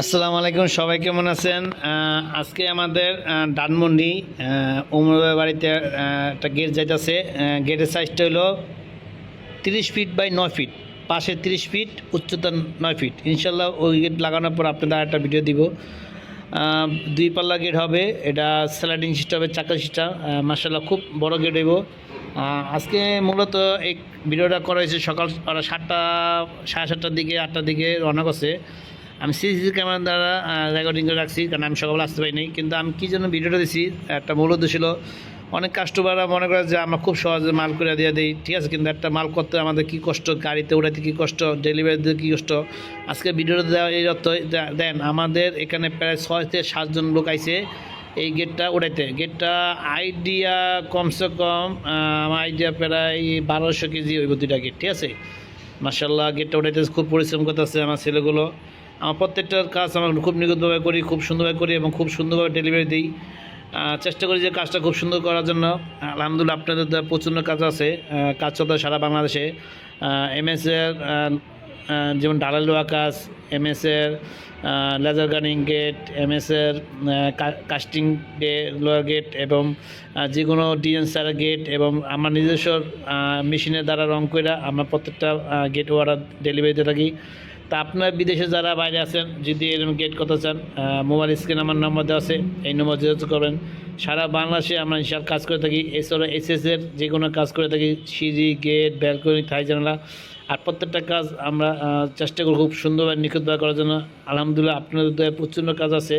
আসসালামু আলাইকুম, সবাই কেমন আছেন? আজকে আমাদের ডানমন্ডি উমর বাড়িতে একটা গেট যাইতেছে। গেটের সাইজটা হলো তিরিশ ফিট বাই নয় ফিট পাশে তিরিশ ফিট উচ্চতা নয় ফিট ইনশাল্লাহ ওই গেট লাগানোর পর আপনাদের একটা ভিডিও দিব। দুই পাল্লা গেট হবে, এটা স্যালাডিং সিস্টেম হবে, চাকা সিস্টেম মার্শাল্লাহ খুব বড় গেট হইব। আজকে মূলত এই ভিডিওটা করা হয়েছে সকাল সাতটা, সাড়ে সাতটার দিকে, আটটার দিকে রওনা করছে। আমি সিসি ক্যামেরা দ্বারা রেকর্ডিং করে রাখছি, কারণ আমি সকালে আসতে পারিনি কিন্তু আমি কী জন্য ভিডিওটা দিছি, একটা মূল উদ্দেশ্য ছিল, অনেক কাস্টমাররা মনে করে যে আমরা খুব সহজে মাল করে দিয়ে দিই, ঠিক আছে, কিন্তু একটা মাল করতে আমাদের কী কষ্ট, গাড়িতে উঠাইতে কী কষ্ট ডেলিভারি দিতে কী কষ্ট? আজকে ভিডিওটা দেওয়া এই অর্থ দেন আমাদের এখানে প্রায় ছয় থেকে সাতজন লোক আইছে এই গেটটা উঠাইতে। গেটটা আইডিয়া কমসে কম আমার আইডিয়া প্রায় বারোশো কেজি ওই দুইটা গেট ঠিক আছে? মার্শাল্লাহ গেটটা উঠাইতে খুব পরিশ্রম করতেছে আমার ছেলেগুলো। আমার প্রত্যেকটার কাজ আমার খুব নিখুঁতভাবে করি, খুব সুন্দরভাবে করি এবং খুব সুন্দরভাবে ডেলিভারি দিই। চেষ্টা করি যে কাজটা খুব সুন্দর করার জন্য। আলহামদুলিল্লাহ আপনাদের প্রচণ্ড কাজ আছে। কাজ চলতে সারা বাংলাদেশে। এমএসের যেমন ডালাল লোয়া কাজ এমএসের লেজার গানিং গেট এমএসের কাস্টিং লোয়ার গেট এবং যে কোনো ডিজাইন সারা গেট এবং আমার নিজস্ব মেশিনের দ্বারা রং করে আমরা প্রত্যেকটা গেট ওয়ার্ডার ডেলিভারি দিয়ে থাকি। তা আপনার বিদেশে যারা বাইরে আছেন, যদি এরকম গেট করতে চান মোবাইল স্ক্রিন আমার নম্বর দেওয়া আছে, এই নম্বর যোগাযোগ করবেন। সারা বাংলাদেশে আমরা ইনশাল কাজ করে থাকি, এছাড়া এস এর যে কোনো কাজ করে থাকি, সিঁড়ি গেট ব্যালকনি থাই জানালা। আর প্রত্যেকটা কাজ আমরা চেষ্টা করি খুব সুন্দরভাবে নিখুঁতভাবে করার জন্য। আলহামদুলিল্লাহ আপনাদের প্রচণ্ড কাজ আছে।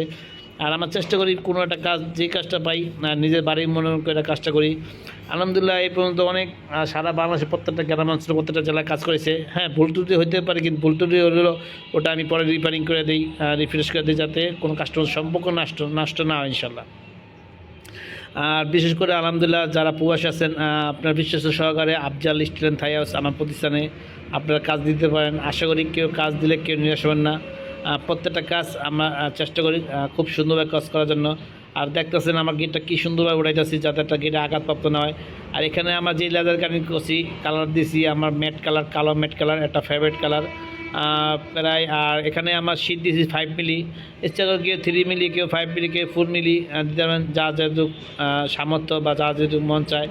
আর আমার চেষ্টা করি কোনো একটা কাজ, যে কাজটা পাই নিজের বাড়ির মনে করে কাজটা করি। আলহামদুলিল্লাহ, এই পর্যন্ত অনেক সারা বাংলাদেশের প্রত্যেকটা গ্রাম অঞ্চলে প্রত্যেকটা জেলায় কাজ করেছে। হ্যাঁ ভুল ত্রুটি হতে পারে, কিন্তু ভুল ত্রুটি হলেও ওটা আমি পরে রিপেয়ারিং করে দিই রিফ্রেশ করে দিই যাতে কোনো কাস্টমার সম্পর্ক নষ্ট নষ্ট না হয় ইনশাল্লাহ আর বিশেষ করে আলহামদুলিল্লাহ, যারা প্রবাসী আছেন আপনার বিশ্বস্ত সহকারে আফজাল স্টুডেন্ট থাই হাউস আমার প্রতিষ্ঠানে আপনারা কাজ দিতে পারেন। আশা করি কেউ কাজ দিলে কেউ নিরাশ হবেন না। প্রত্যেকটা কাজ আমরা চেষ্টা করি খুব সুন্দরভাবে কাজ করার জন্য। আর দেখতেছেন আমার গেটটা কী সুন্দরভাবে উঠাইতেছি যাতে একটা গেটে আঘাতপ্রাপ্ত না হয়। আর এখানে আমার যে লেদার কাটিং করছি কালার দিছি, আমার ম্যাট কালার কালো ম্যাট কালার একটা ফেভারিট কালার প্রায়, আর এখানে আমার শীত দিয়েছি ফাইভ মিলি এছাড়াও কেউ থ্রি মিলি কেউ ফাইভ মিলি কেউ ফোর মিলি পারবেন যা যেহেতু সামর্থ্য বা যা যেহেতু মন চায়।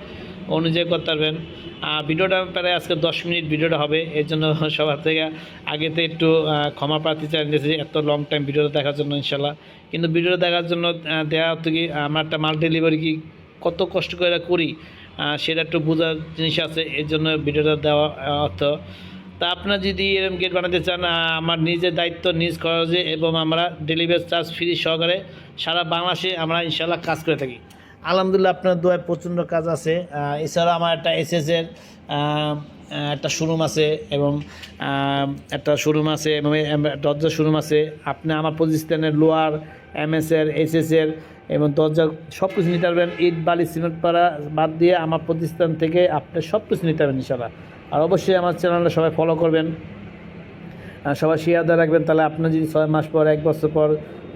অনুযায়ী করতে পারবেন। ভিডিওটা প্রায় আজকে দশ মিনিট ভিডিওটা হবে। এর জন্য সবার থেকে আগেতে একটু ক্ষমা প্রার্থী চাইতেছি এত লং টাইম ভিডিওটা দেখার জন্য ইনশাল্লাহ কিন্তু ভিডিওটা দেখার জন্য দেওয়া হতো কি আমার একটা মাল ডেলিভারি কি কত কষ্ট করে করি সেটা একটু বোঝার জিনিস আছে, এর জন্য ভিডিওটা দেওয়া অর্থ তা আপনারা যদি এরকম গেট বানাতে চান আমার নিজের দায়িত্ব নিজ খরচে এবং আমরা ডেলিভারি চার্জ ফ্রি সহকারে সারা বাংলাদেশে আমরা ইনশাল্লাহ কাজ করে থাকি। আলহামদুলিল্লাহ আপনার দোয়ায় প্রচণ্ড কাজ আছে। এছাড়া আমার একটা এসএসের একটা শোরুম আছে এবং একটা শোরুম আছে এবং দরজা শোরুম আছে। আপনি আমার প্রতিষ্ঠানের লোয়ার এমএসের এসএসের এবং দরজা সব কিছু নিতে পারবেন। ইট, বালি, সিমেন্ট পাড়া বাদ দিয়ে আমার প্রতিষ্ঠান থেকে আপনি সব কিছু নিতে পারবেন ইনশাল্লাহ আর অবশ্যই আমার চ্যানেলটা সবাই ফলো করবেন। সবাই শেয়ার রাখবেন। তাহলে আপনি যদি ছয় মাস পর, এক বছর পর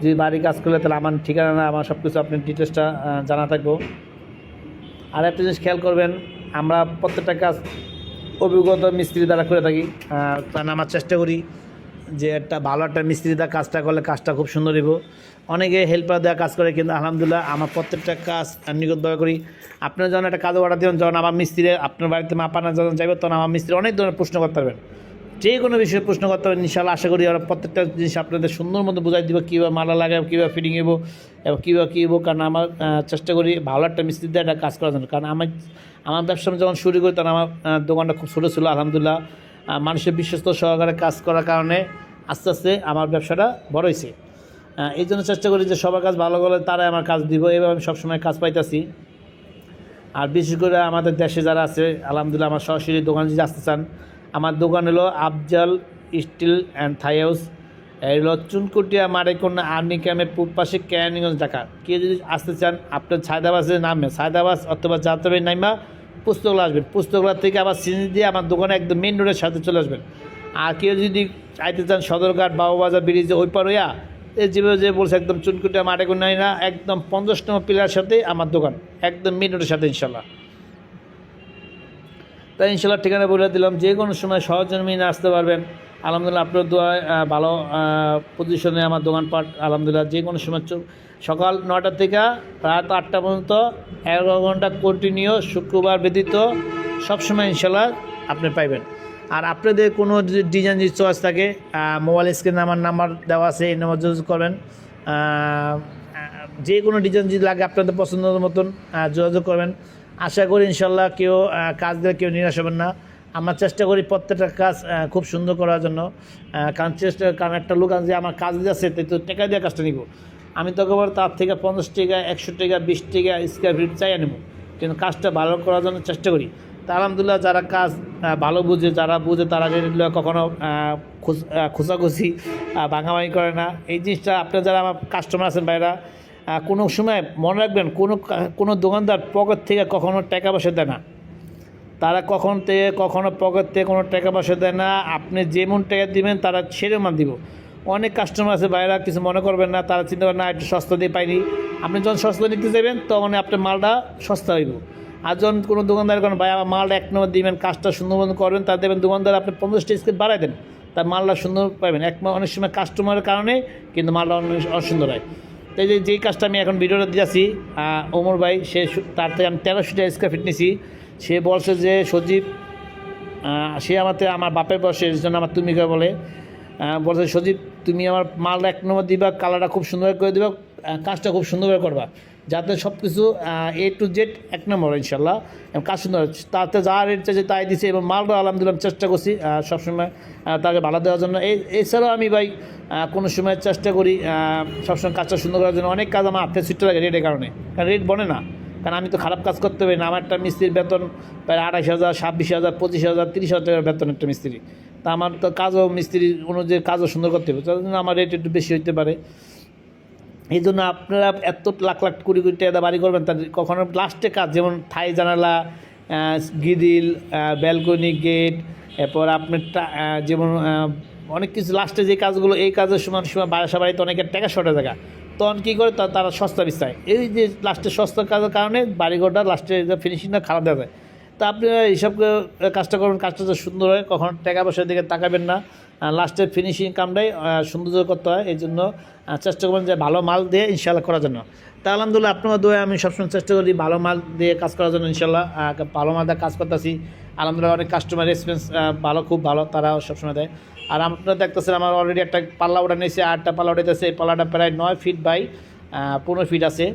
যদি বাড়ি কাজ করলে তাহলে আমার ঠিকানা আমার সব কিছু আপনার ডিটেলসটা জানা থাকব। আর একটা জিনিস খেয়াল করবেন, আমরা প্রত্যেকটা কাজ অভিজ্ঞত মিস্ত্রি দ্বারা করে থাকি। কারণ আমার চেষ্টা করি যে একটা ভালো একটা মিস্ত্রি দ্বারা কাজটা করলে কাজটা খুব সুন্দর হইব। অনেকে হেল্পার দেওয়া কাজ করে, কিন্তু আলহামদুলিল্লাহ আমার প্রত্যেকটা কাজ আমি করি। আপনার যখন একটা কাজ অর্ডার দেবেন, যখন আমার মিস্ত্রি, আপনার বাড়িতে মাপানা যখন যাবে তখন আমার মিস্ত্রি অনেক ধরনের প্রশ্ন করতে পারবেন। যে কোনো বিষয়ে প্রশ্ন করতে পারেন ইনশাল্লাহ আশা করি আমরা প্রত্যেকটা জিনিস আপনাদের সুন্দর মতো বোঝাই দিব, কীভাবে মালা লাগাবো, কীভাবে ফিটিং এবো, এবং কীভাবে কী হব কারণ আমার চেষ্টা করি ভালো একটা মিস্ত্রি দিয়ে একটা কাজ করার জন্য। কারণ আমার আমার ব্যবসা যখন শুরু করি, তখন আমার দোকানটা খুব ছোটো ছিল, আলহামদুলিল্লাহ মানুষের বিশ্বস্ত সহকারে কাজ করার কারণে আস্তে আস্তে আমার ব্যবসাটা বড় হয়েছে। এই জন্য চেষ্টা করি যে সবার কাজ ভালো করলে তারাই আমার কাজ দিব, এভাবে আমি সবসময় কাজ পাইতেছি। আর বিশেষ করে আমাদের দেশে যারা আছে, আলহামদুলিল্লাহ আমার সরাসরি দোকান যদি আসতে চান আমার দোকান হলো Afzal steel and Thai house. এই হলো চুনকুটিয়া মারেকন্যা আর্মি ক্যাম্পের পূর্ব পাশে ক্যানিগঞ্জ, ঢাকা। কেউ যদি আসতে চান, আপনার ছায়দাবাসে নামে ছায়দাবাস অথবা যাত্রাবাড়ি নাইমা পুস্তকলা আসবেন। পুস্তকলা থেকে আবার সিনি দিয়ে আমার দোকানে একদম মেন রোডের সাথে চলে আসবেন। আর কেউ যদি চাইতে চান, সদরঘাট, বাবুবাজার, ব্রিজে ওই পার হইয়া এই যেভাবে যে বলছে, একদম চুনকুটিয়া নাই না একদম পঞ্চাশ নম্বর পিলার সাথে আমার দোকান। একদম মেন রোডের সাথে ইনশাল্লাহ তাই ইনশাল্লাহ ঠিকানা বলে দিলাম, যে কোনো সময় সহজমিনে আসতে পারবেন। আলহামদুলিল্লাহ আপনার দোয়ায় ভালো পজিশনে আমার দোকানপাট, আলহামদুলিল্লাহ যে কোনো সময় সকাল নটা থেকে রাত আটটা পর্যন্ত এগারো ঘণ্টা কন্টিনিউ শুক্রবার ব্যতীত সবসময় ইনশাল্লাহ আপনি পাইবেন। আর আপনাদের কোনো ডিজাইন যদি চয়েস থাকে মোবাইল স্ক্রিনে আমার নাম্বার দেওয়া আছে, এই নাম্বার যোগাযোগ করবেন। যে কোনো ডিজাইন যদি লাগে আপনাদের পছন্দ মতন যোগাযোগ করবেন। আশা করি ইনশাল্লাহ কেউ কাজ দিলে কেউ নিরাশ হবেন না। আমরা চেষ্টা করি প্রত্যেকটা কাজ খুব সুন্দর করার জন্য। কারণ চেষ্টা, কারণ একটা লোক আছে যে আমার কাজ দিয়েছে তাই তো টাকা দিয়ে কাজটা নিব। আমি তো একেবারে তার থেকে পঞ্চাশ টাকা, একশো টাকা, বিশ টাকা স্কোয়ার ফিট চাই নেব কিন্তু কাজটা ভালো করার জন্য চেষ্টা করি। তা আলহামদুলিল্লাহ যারা কাজ ভালো বুঝে, যারা বুঝে তারা কখনো খোঁচাখুচি ভাঙাভাঙি করে না। এই জিনিসটা আপনার যারা আমার কাস্টমার আছেন ভাইরা কোনো সময় মনে রাখবেন, কোনো কোনো দোকানদার পকেট থেকে কখনো টাকা পয়সা দেয় না। তারা কখন থেকে কখনো পকেট থেকে কোনো টাকা পয়সা দেয় না, আপনি যেমন টাকা দিবেন, তারা মান দিব। অনেক কাস্টমার আছে বাইরা কিছু মনে করবেন না, তারা চিন্তা করেন না, একটু সস্তা দিয়ে পাইনি। আপনি যখন সস্তা নিতে যাবেন, তখন আপনার মালটা সস্তা হইব। আর যখন কোনো দোকানদার করেন, ভাই, আমার মালটা এক নম্বর দিবেন, কাজটা সুন্দর মতো করবেন তা দেবেন, দোকানদার, আপনি পঞ্চাশ স্কেল বাড়াই দেন। তার মালটা সুন্দর পাবেন। এক, অনেক সময় কাস্টমারের কারণে কিন্তু মালটা অনেক, অসুন্দর হয়। তো এই যে, যেই কাজটা আমি এখন ভিডিওটা দিয়েছি ওমর ভাই, সে তার থেকে আমি তেরোশো টাকা স্কোয়ার ফিট নিছি। সে বলছে যে, সজীব সে আমাতে, আমার বাপের বয়সে এর জন্য আমার তুমি কে বলে? বলছে, সজীব, তুমি আমার মাল এক নম্বর দিবা কালারটা খুব সুন্দর করে দিবা কাজটা খুব সুন্দরভাবে করবা। যাতে সব কিছু এ টু জেড এক নম্বর ইনশাল্লাহ কাজ সুন্দর তাতে যা রেট চাইছে তাই দিছে এবং মালটা আলহামদুলিল্লাহ চেষ্টা করছি সবসময় তাকে ভালো দেওয়ার জন্য। এছাড়াও আমি ভাই কোনো সময় চেষ্টা করি সবসময় কাজটা সুন্দর করার জন্য। অনেক কাজ আমার হাতে ছুটতে লাগে রেটের কারণে। কারণ রেট বনে না। কারণ আমি তো খারাপ কাজ করতে পারি না। আমার একটা মিস্ত্রির বেতন প্রায় আঠাশ হাজার, ছাব্বিশ হাজার, পঁচিশ হাজার, তিরিশ হাজার টাকার বেতন একটা মিস্ত্রি। তা আমার তো কাজও মিস্ত্রি অনুযায়ী কাজও সুন্দর করতে হবে। তার জন্য আমার রেট একটু বেশি হইতে পারে। এই জন্য আপনারা এত লাখ লাখ কোটি কোটি টাকা বাড়ি করবেন তাদের কখনো লাস্টে কাজ, যেমন থাই জানালা গিরিল ব্যালকনি, গেট, এরপর আপনার যেমন অনেক কিছু লাস্টে যে কাজগুলো, এই কাজের সময় সময় বাসা বাড়িতে অনেকের টাকা শর্টে জায়গা। তখন কী করে? তারা সস্তা বিস্তায়। এই যে লাস্টে সস্তা কাজের কারণে বাড়িঘরটা লাস্টে ফিনিশিংটা খারাপ দেওয়া যায়। তা আপনি এইসব কাজটা করবেন কাজটা তো সুন্দর হয়, কখন টাকা পয়সার দিকে তাকাবেন না। লাস্টের ফিনিশিং কামটাই সৌন্দর্য করতে হয়, এই জন্য চেষ্টা করবেন যে ভালো মাল দিয়ে ইনশাল্লাহ করার জন্য। তা আলহামদুলিল্লাহ, আপনার দোয়া আমি সবসময় চেষ্টা করি ভালো মাল দিয়ে কাজ করার জন্য ইনশাল্লাহ ভালো মাল দিয়ে কাজ করতেছি। আলহামদুলিল্লাহ, অনেক কাস্টমার রেসপন্স ভালো, খুব ভালো, তারাও সবসময় দেয়। আর আপনারা দেখতেছেন, আমার অলরেডি একটা পাল্লা ওটা নিয়েছে, আটটা পাল্লা উঠাইতেছে এই পাল্লাটা প্রায় নয় ফিট বাই পনেরো ফিট আছে।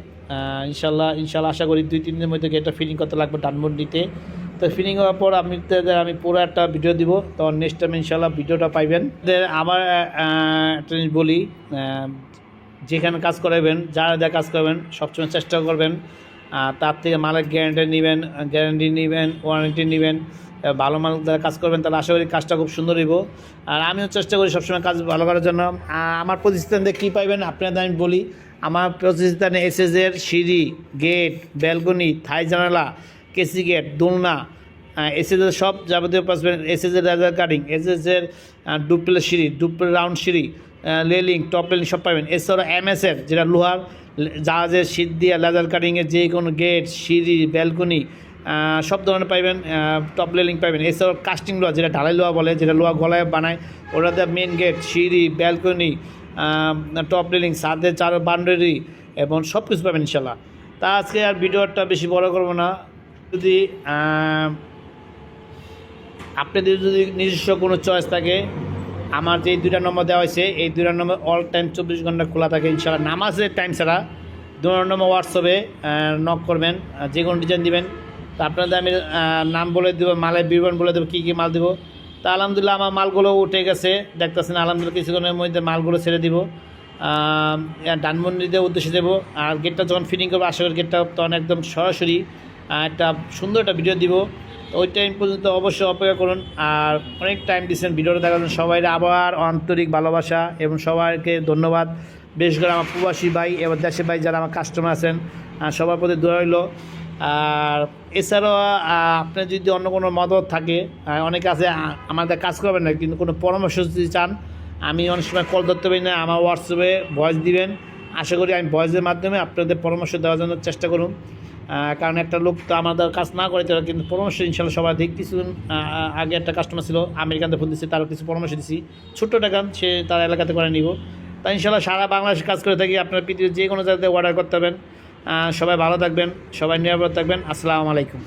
ইনশাল্লাহ ইনশাল্লাহ আশা করি দুই, তিন দিনের মধ্যে এটা ফিটিং করতে লাগবে ডানবন্ডিতে তো ফিটিং হওয়ার পর আমি আমি পুরো একটা ভিডিও দিব। তখন নেক্সট টাইম ইনশাল্লাহ ভিডিওটা পাইবেন। আমার একটা জিনিস বলি যেখানে কাজ করাবেন যারা যা কাজ করবেন সবসময় চেষ্টা করবেন। তার থেকে মালের গ্যারান্টি নেবেন গ্যারান্টি নেবেন ওয়ারেন্টি নেবেন। ভালো মাল যারা কাজ করবেন তারা আশা করি কাজটা খুব সুন্দর হইব। আর আমিও চেষ্টা করি সবসময় কাজ ভালো করার জন্য। আমার প্রতিষ্ঠানে কী পাইবেন আপনাদের আমি বলি, আমার প্রতিষ্ঠানে এসএসের সিঁড়ি, গেট, ব্যালকনি, থাই জানালা, কেসি গেট, দোলনা এসএসের সব যাবতীয় পাসবেন এসএসের লেজার কাটিং এসএসের ডুপ্লের সিঁড়ি, ডুপ্লের রাউন্ড সিঁড়ি লেলিং, টপ লেলিং সব পাবেন। এছাড়া এমএসের যেটা লোহার, জাহাজের শীত দিয়ে লেজার কাটিংয়ের যে কোনো গেট, সিঁড়ি, ব্যালকনি সব ধরনের পাইবেন টপ লেলিং পাইবেন। এছাড়াও কাস্টিং লোহা যেটা ঢালাই লোহা বলে, যেটা লোহা গলায় বানায়, ওটাতে মেন গেট সিঁড়ি ব্যালকনি টপ লেলিং সাদে চার বাউন্ডারি এবং সব কিছু পাবেন ইনশাল্লাহ তা আজকে আর ভিডিওটা বেশি বড় করব না। যদি আপনাদের যদি নিজস্ব কোনো চয়েস থাকে, আমার যে দুইটা নম্বর দেওয়া হয়েছে, এই দুইটা নম্বর অল টাইম চব্বিশ ঘণ্টা খোলা থাকে ইনশাল্লাহ নামাজের টাইম ছাড়া দু নম্বর হোয়াটসঅ্যাপে নক করবেন যে কোনো ডিজাইন দিবেন। তা আপনাদের আমি নাম বলে দেবো, মালের বিবরণ বলে দেবো, কী কী মাল দেবো। তা আলহামদুলিল্লাহ আমার মালগুলো উঠে গেছে, দেখতেছেন আলহামদুলিল্লাহ কিছুক্ষণের মধ্যে মালগুলো ছেড়ে দিব। ডানমন্ডিদের উদ্দেশ্যে দেবো, আর গেটটা যখন ফিটিং করব, আশা করি গেটটা তখন একদম সরাসরি একটা সুন্দর একটা ভিডিও দিব। ওই টাইম পর্যন্ত অবশ্যই অপেক্ষা করুন, আর অনেক টাইম দিচ্ছেন ভিডিওটা দেখার জন্য। সবাই আবার আন্তরিক ভালোবাসা এবং সবাইকে ধন্যবাদ। বিশেষ করে আমার প্রবাসী ভাই এবং দেশের ভাই যারা আমার কাস্টমার আছেন সবার প্রতি দোয়া হইল আর এছাড়াও আপনার যদি অন্য কোনো মদত থাকে অনেকে আছে আমাদের কাজ করবেন না, কিন্তু কোনো পরামর্শ যদি চান, আমি অনেক সময় কল ধরতে পারি না, আমার হোয়াটসঅ্যাপে ভয়েস দিবেন। আশা করি আমি ভয়েসের মাধ্যমে আপনাদের পরামর্শ দেওয়ার জন্য চেষ্টা করুন। কারণ একটা লোক তো আমাদের কাজ না করে তারা কিন্তু পরামর্শ, ইনশাল্লাহ সবাই দিক কিছুদিন আগে একটা কাস্টমার ছিল আমেরিকানতে ফোন দিচ্ছে তারও কিছু পরামর্শ দিচ্ছি ছোট্ট টাকা সে তার এলাকাতে করে নিব। তাই ইনশাল্লাহ সারা বাংলাদেশে কাজ করে থাকি, আপনার পৃথিবীর যে কোনো জায়গাতে অর্ডার করতে পারবেন। সবাই ভালো থাকবেন সবাই নিরাপদ থাকবেন। আসসালামু আলাইকুম।